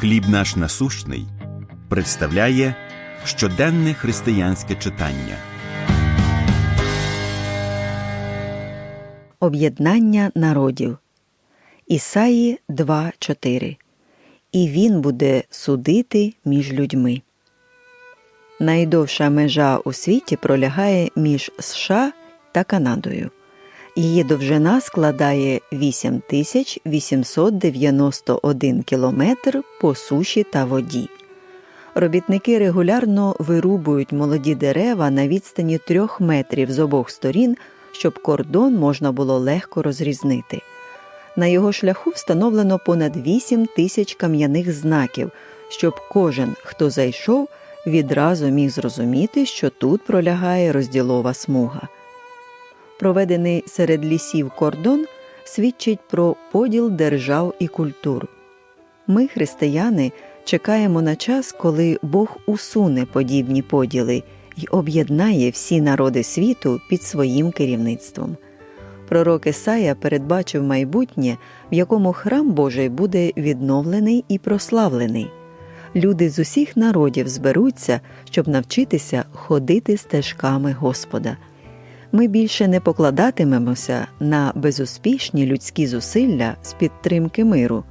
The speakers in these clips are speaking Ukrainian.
Хліб наш насущний представляє щоденне християнське читання. Об'єднання народів. Ісаї 2.4. І він буде судити між людьми. Найдовша межа у світі пролягає між США та Канадою. Її довжина складає 8891 кілометр по суші та воді. Робітники регулярно вирубують молоді дерева на відстані трьох метрів з обох сторін, щоб кордон можна було легко розрізнити. На його шляху встановлено понад 8 тисяч кам'яних знаків, щоб кожен, хто зайшов, відразу міг зрозуміти, що тут пролягає розділова смуга. Проведений серед лісів кордон свідчить про поділ держав і культур. Ми, християни, чекаємо на час, коли Бог усуне подібні поділи і об'єднає всі народи світу під своїм керівництвом. Пророк Ісая передбачив майбутнє, в якому храм Божий буде відновлений і прославлений. Люди з усіх народів зберуться, щоб навчитися ходити стежками Господа. Ми більше не покладатимемося на безуспішні людські зусилля з підтримки миру.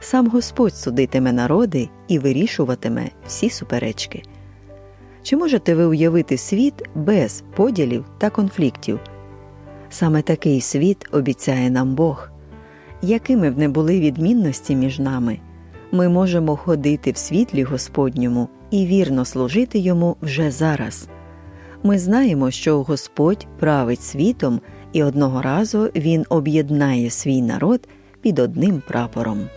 Сам Господь судитиме народи і вирішуватиме всі суперечки. Чи можете ви уявити світ без поділів та конфліктів? Саме такий світ обіцяє нам Бог. Якими б не були відмінності між нами, ми можемо ходити в світлі Господньому і вірно служити йому вже зараз. Ми знаємо, що Господь править світом, і одного разу Він об'єднає свій народ під одним прапором.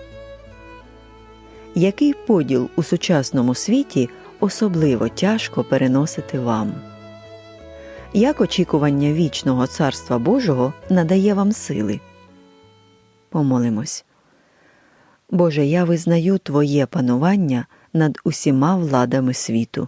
Який поділ у сучасному світі особливо тяжко переносити вам? Як очікування вічного Царства Божого надає вам сили? Помолимось. Боже, я визнаю Твоє панування над усіма владами світу.